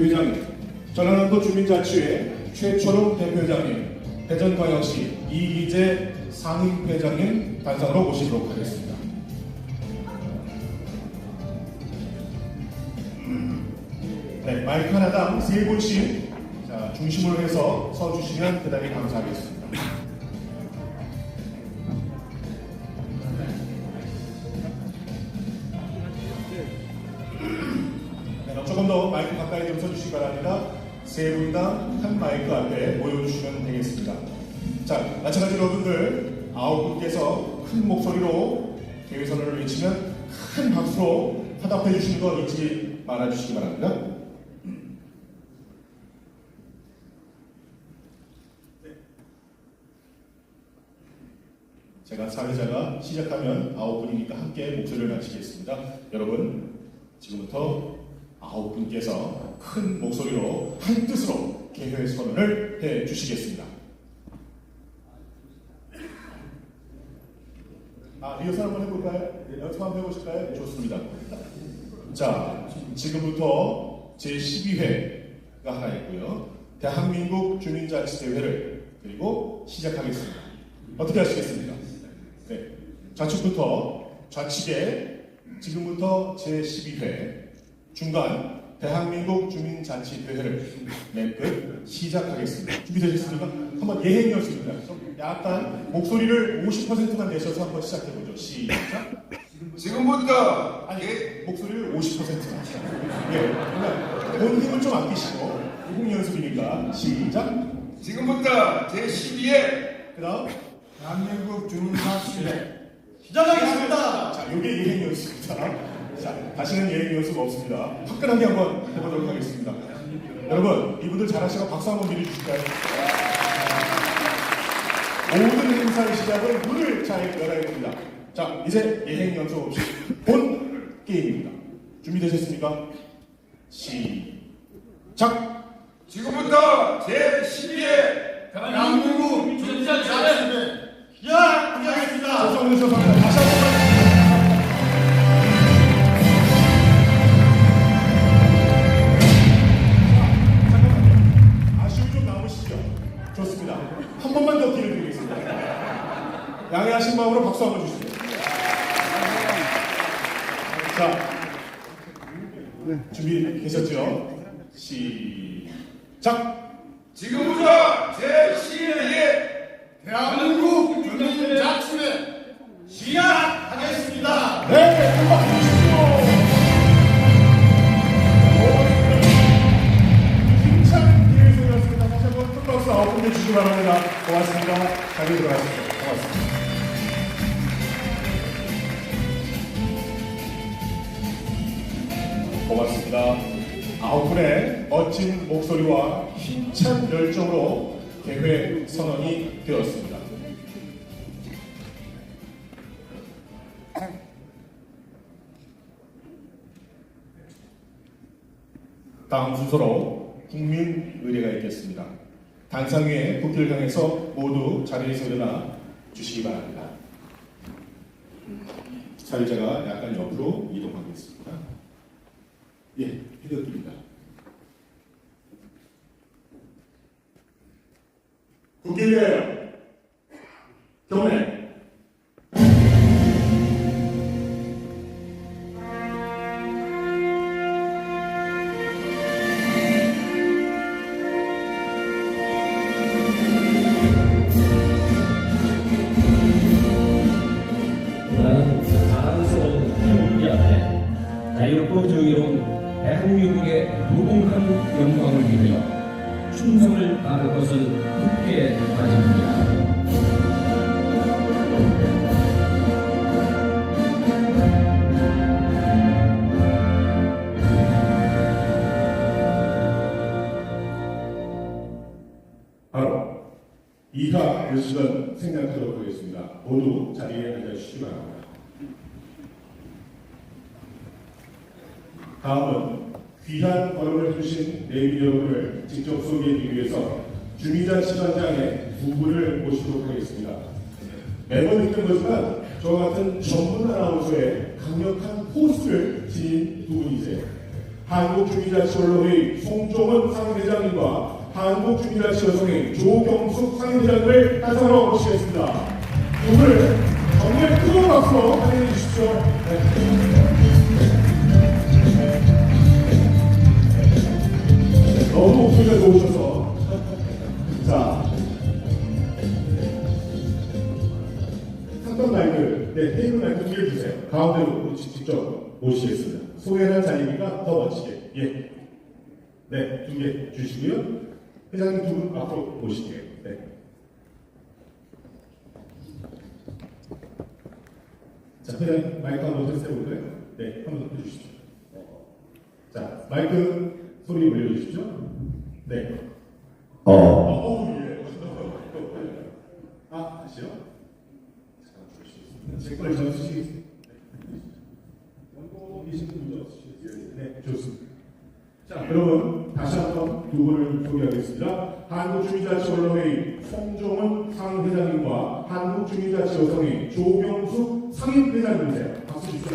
회장님, 전라남도 주민자치회 최초롱 대표회장님, 대전광역시 이기재 상임회장님 단상으로 모시도록 하겠습니다. 네, 마이크 하나당 세 분씩 자, 중심으로 해서 서주시면 대단히 감사하겠습니다. 세 분당 한 마이크 앞에 모여주시면 되겠습니다. 자, 마찬가지로 여러분들 아홉 분께서 큰 목소리로 개회선언을 외치면 큰 박수로 화답해 주시는 거 잊지 말아 주시기 바랍니다. 제가 사회자가 시작하면 아홉 분이니까 함께 목소리를 낮추겠습니다. 여러분, 지금부터 아홉 분께서 큰 목소리로 한 뜻으로 개회 선언을 해 주시겠습니다. 아, 리허설 한번 해볼까요? 네, 연습 한번 해보실까요? 네, 좋습니다. 자, 지금부터 제12회가 하나 있고요. 대한민국 주민자치대회를 그리고 시작하겠습니다. 어떻게 하시겠습니까? 네. 좌측부터 좌측에 지금부터 제12회 중간 대한민국 주민자치대회를 맨끝 시작하겠습니다. 준비되셨습니까? 한번 예행 연습입니다. 좀 약간 목소리를 50%만 내셔서 한번 시작해보죠. 시작. 지금부터 아니, 목소리를 50%만. 예. 그러니까 본 힘을 좀 아끼시고, 호흡 연습이니까. 시작. 지금부터 제12회 그 다음. 대한민국 주민사치회 시작하겠습니다. 자, 요게 예행 연습입니다. 자, 다시는 예행 연습 없습니다. 화끈하게 한번 해보도록 하겠습니다. 여러분, 이분들 잘하시고 박수 한번 드려주실까요? 모든 행사의 시작은 문을 잘 열어야 됩니다. 자, 이제 예행 연습 없이 본 게임입니다. 준비되셨습니까? 시작! 지금부터 제12회 대한민국 주민자치회 시작하겠습니다. 조성훈 선수입니다. 다시 한번 양해하신 마음으로 박수 한번 주시죠. 자, 준비 되셨죠? 시작! 지금부터 제12회 대한민국 주민 자치회 시작하겠습니다. 네, 한번 주시죠. 힘찬 기회소였습니다. 다시 한번 큰 박수 아홉 분께 주시기 바랍니다. 고맙습니다. 자리 들어가십시오. 고맙습니다. 고맙습니다. 아홉 분의 멋진 목소리와 힘찬 열정으로 대회 선언이 되었습니다. 다음 순서로 국민 의례가 있겠습니다. 단상 위에 향해서 모두 자리에서 일어나 주시기 바랍니다. 사회자가 약간 옆으로 이동하겠습니다. 예, 해드립니다. 국기를 충성을 다할 것을 굳게 다짐합니다. 바로 이하 요식을 생략하도록 하겠습니다. 모두 자리에 앉아주시기 바랍니다. 다음은 귀한 걸음을 해주신 내빈 여러분을 직접 소개해드리기 위해서 주민자치단장의 두 분을 모시도록 하겠습니다. 매번 있는 거지만 저와 같은 전문 아나운서의 강력한 포스를 지닌 두 분이세요. 한국주민자치원로회 송종원 상임회장님과 한국주민자치 여성회 조경숙 상임회장을 단상으로 모시겠습니다. 오늘 정말 뜨거운 박수로 환영해 주십시오. 네. 너무 목소리가 좋으셔서. 자. 상권 마이크, 네, 테이블 마이크 뒤에 주세요. 가운데로 직- 직접 모시겠습니다. 소개할 자리니까 더 멋지게. 예. 네, 준비해 주시고요. 회장님 두 분 앞으로 모실게요. 네. 자, 회장님 마이크 한번 테스트 해볼까요? 네, 한번 더 해주시죠. 자, 마이크 소리 올려주십시오. 네. 어. 어, 예. 아, 다시요? 원고이신 분이 없으시겠어요? 네, 좋습니다. 자, 그러면 다시 한번 두 분을 소개하겠습니다. 한국주민자치원로회 송종원 상회장님과 한국주민자치여성회 조경숙 상임회장님이세요. 박수 주시죠.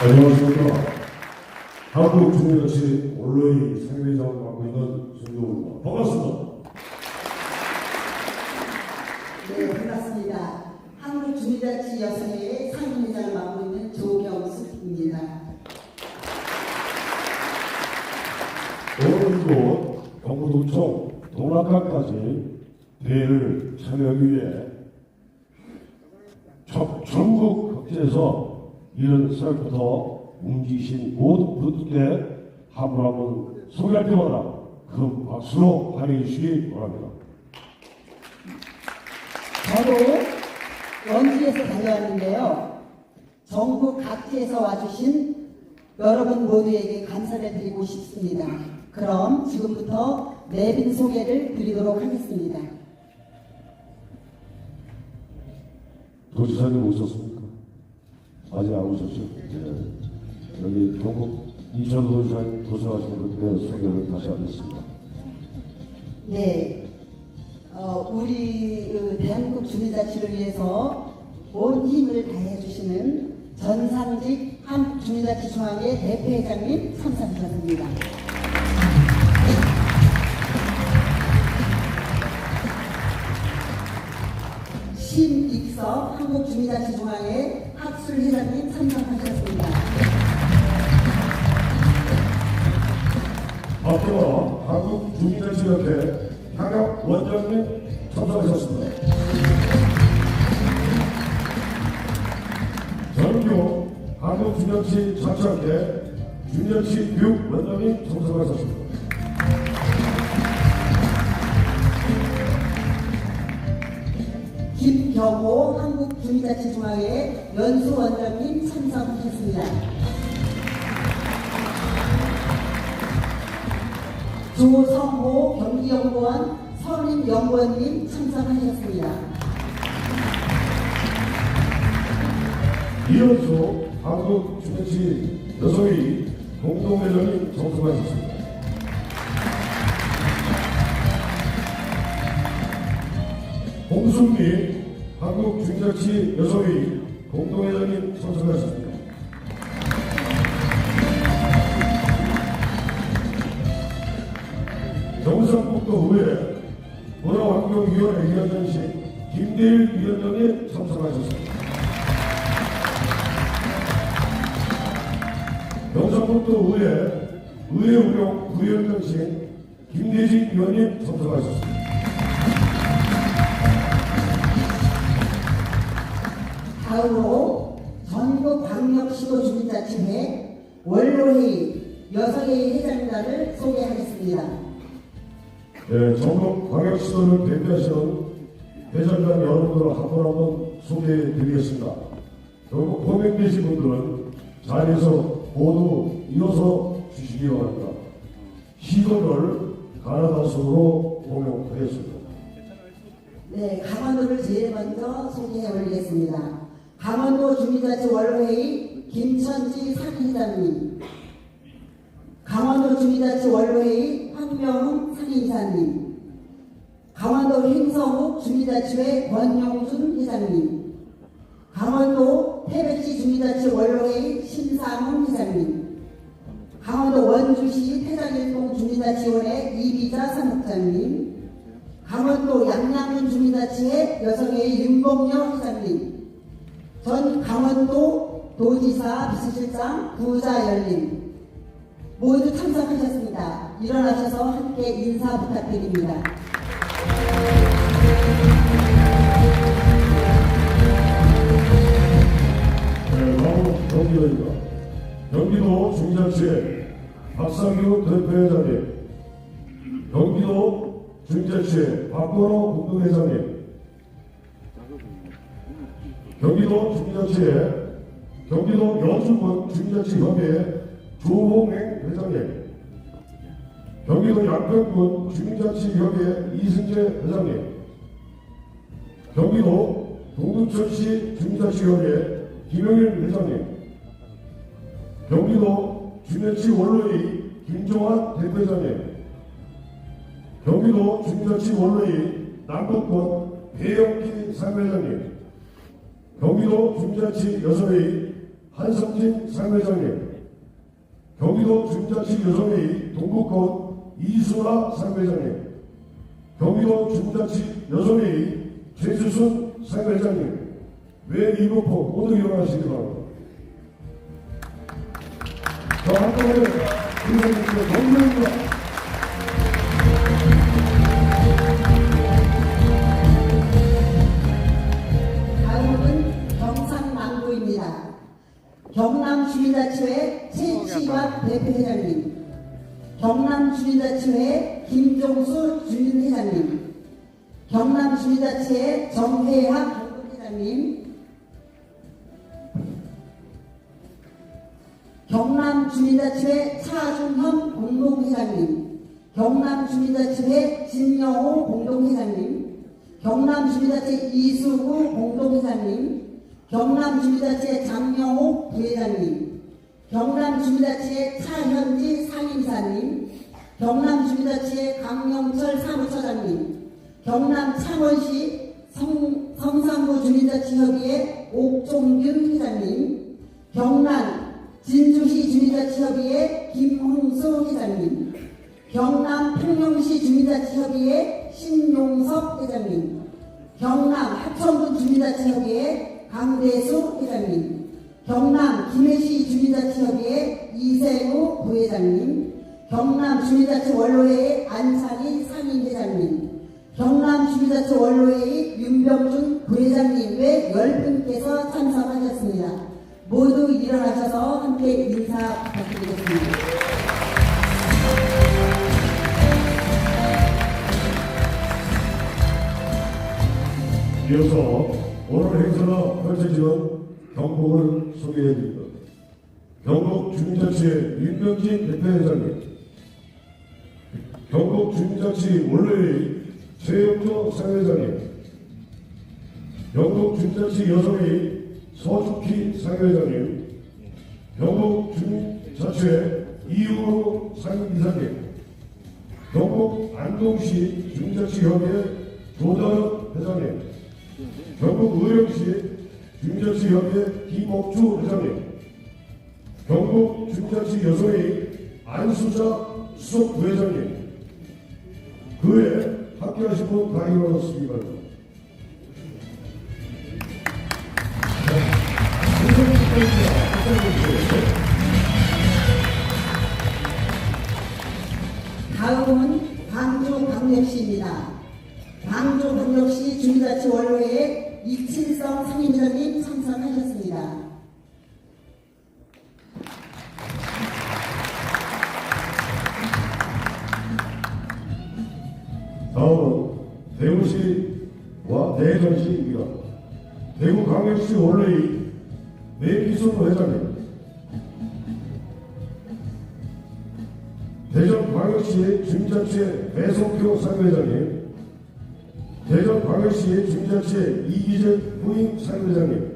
안녕하십니까. 한국주민자치 온라인 상임회장을 맡고 있는 손정우입니다. 반갑습니다. 네, 반갑습니다. 한국 주민자치 여성회의 상임회장을 맡고 있는 조경숙입니다. 오늘도 경부도청 동락관까지 대회를 참여하기 위해 전- 전국 각지에서 이런 썰부터 움직이신 모든 분들께 한분 한분 소개할 때마다 큰 박수로 환영해 주시기 바랍니다. 저도 원주에서 다녀왔는데요. 전국 각지에서 와주신 여러분 모두에게 감사를 드리고 싶습니다. 그럼 지금부터 내빈 소개를 드리도록 하겠습니다. 도지사님 오셨습니까? 아직 안 오셨죠? 예. 여기 경북 이천 도착하신 분께 소개를 다시 하겠습니다. 네, 어, 우리 그 대한민국 주민자치를 위해서 온 힘을 다해 주시는 전상직 한국주민자치 중앙회 대표회장님 참석하셨습니다. 신익섭 한국주민자치중앙회 학술회장님 참석 김경호 한국주민자치중앙회 연수원장님 참석하셨습니다. 조성호 경기연구원 선임연구원님 참석하셨습니다. 이현수 한국주민자치 여성의 공동회장님 참석하셨습니다. 홍순미 한국주민자치 여성의 공동회장님 참석하셨습니다. 경상북도 의회 문화환경위원회 위원장이신 김대일 위원장님 참석하셨습니다. 경상북도 의회 의회운영 부위원장이신 김대진 의원님 참석하셨습니다. 다음으로 전국광역시도주민자치회 원로회의 여성회의 회장단을 소개하겠습니다. 네, 전국 광역시도를 대표하시는 회장단 여러분들 한분 한분 소개해 드리겠습니다. 결국 호명되신 분들은 자리에서 모두 이어서 주시기 바랍니다. 시도를 가나다성으로 호명하겠습니다. 네, 강원도를 제일 먼저 소개해 올리겠습니다. 강원도 주민자치 원로회의 김천지 상임이사님, 강원도 주민자치 원로회의 황명훈 상임이사님, 강원도 행성국 주민자치회 권용준 회장님, 강원도 태백시 주민자치 원로회의 심상훈 회장님, 원주시 태장일동 주민자치원회 이비자 사무장님, 강원도 양양군 주민자치회 여성회 윤봉영 회장님, 전 강원도 도지사 비서실장 구자열님 모두 참석하셨습니다. 일어나셔서 함께 인사 부탁드립니다. 네, 경기도입니다. 경기도 중자치회 박상규 대표회장님, 경기도 중자치회 박건호 공동회장님, 경기도 중자치회 경기도 여수군 중자치협의회 조홍행 회장님, 경기도 양평군 중자치협의회 이승재 회장님, 경기도 동두천시 중자치협의회 김영일 회장님, 경기도 중자치 원로의 김종환 대표장님, 경기도 중자치 원로의 남북권 배영기 상회장님, 경기도 중자치 여성의 한성진 상회장님, 경기도 중자치 여성의 동북권 이수라 상회장님, 경기도 중자치 여성의 최수순 상회장님, 외 이목포 모두 일어나시기 바랍니다. 자, 한꺼번에 인사드리겠습니다. 정리입니다. 경남주민자치회 최치박 대표회장님, 경남주민자치회 김종수 주민회장님, 경남주민자치회 정혜학 공동회장님, 경남주민자치회 차준현 공동회장님, 경남주민자치회 진영호 공동회장님, 경남주민자치 이수구 공동회장님, 경남주민자치회 장영호 부회장님, 경남주민자치회 차현지 상임이사님, 경남주민자치회 강영철 사무처장님, 경남 창원시 성, 성산구 주민자치협의회 옥종균 회장님, 경남 진주시 주민자치협의회 김홍수 회장님, 경남 평영시 주민자치협의회 신용석 회장님, 경남 하천군 주민자치협의회 강대수 회장님, 경남 김해시 주민자치협의회 이세우 부회장님, 경남 주민자치 원로회의 안창희 상임회장님, 경남 주민자치 원로회의 윤병준 부회장님 외 10분께서 참석하셨습니다. 모두 일어나셔서 함께 인사 부탁드리겠습니다. 이어서 오늘 행사가 펼쳐지는 경북을 소개해드립니다. 경북 주민자치회 윤병진 대표회장님, 경북 주민자치 원로의 최영조 상회장님, 경북 주민자치 여성의 서주키 상회장님, 경북 주민자치회 이우호 상임이사님, 경북 안동시 주민자치협의회 조다은 회장님, 경북 의령시 중자치협의회 김옥주 회장님, 경북 중자치 여성의 안수자 수석 부회장님, 그 외에 함께하신 분다 일어났습니다. 바랍니다. 자, 인사 부탁드립니다. 부탁드립니다. 다음은 광주 광역시입니다. 광주 광역시 주민자치 원로회 이칠성 상임회장님 참석하셨습니다. 다음은 대구시와 대전시입니다. 대구광역시 원로의 내기순 회장님, 대전광역시 중자치회 배성표 상회장님, 대전광역시 중자치회 이기재 부임 상회장님,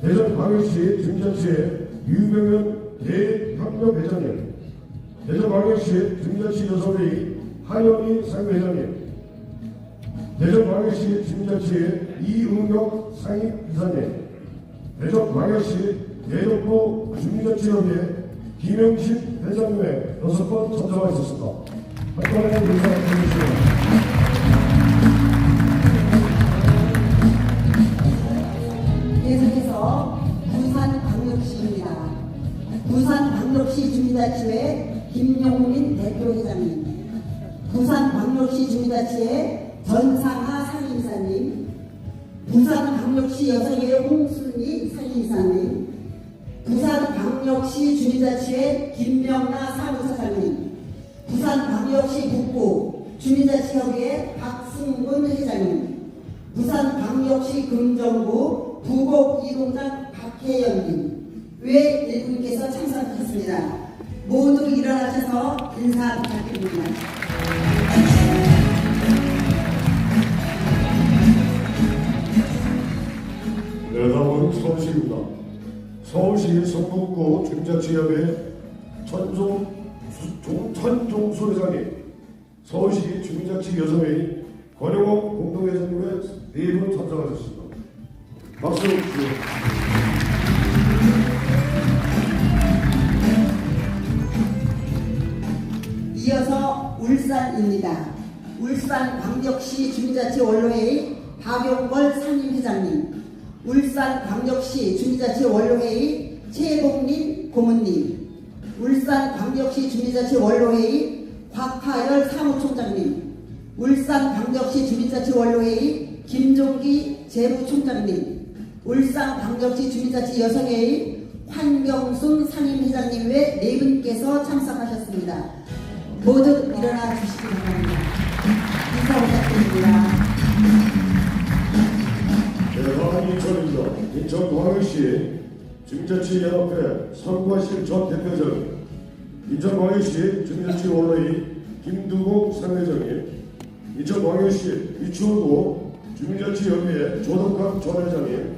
대전광역시 중자치회 유병현 대협력 회장님, 대전광역시 중자치 여성의 한영희 상회장님, 대전광역시 중자치회 이은경 상임이사님, 대전광역시 대덕구 중자치협의회 김영신 회장님의 여섯 번 참석하 있었습니다. 활동에 인사 드리겠습니다. 부산 광역시 주민자치회 김용민 대표회장님, 부산 광역시 주민자치회 전상하 상임이사님, 부산 광역시 여성회 홍순희 상임이사님, 부산 광역시 주민자치회 김명나 사무처장님, 부산 광역시 북부 주민자치협의회 박승문 회장님, 부산 광역시 금정구 부곡 이동장 박혜연님 외 일분께서 참석하셨습니다. 모두 일어나셔서 인사 부탁드립니다. 네, 다음은 서울시입니다. 서울시 성북구 주민자치협의 천종, 종- 천종수 회장님, 서울시 주민자치 여성회의 권영옥 공동회장님의 네분 참석하셨습니다. 박수 주세요. 울산입니다. 울산광역시 주민자치 원로회의 박용걸 상임회장님, 울산광역시 주민자치 원로회의 최봉민 고문님, 울산광역시 주민자치 원로회의 곽하열 사무총장님, 울산광역시 주민자치 원로회의 김종기 재무총장님, 울산광역시 주민자치 여성회의 환경순 상임회장님 외 네 분께서 참석하셨습니다. 모두 일어나 주시기 바랍니다. 인사 부탁드립니다. 네, 다음 인천입니다. 인천 광역시 주민자치연합회 선관실 전 대표장, 인천 광역시 주민자치 원로의 김두국 상회장님, 인천 광역시 유치원구 주민자치협의회 조덕환 전 회장님,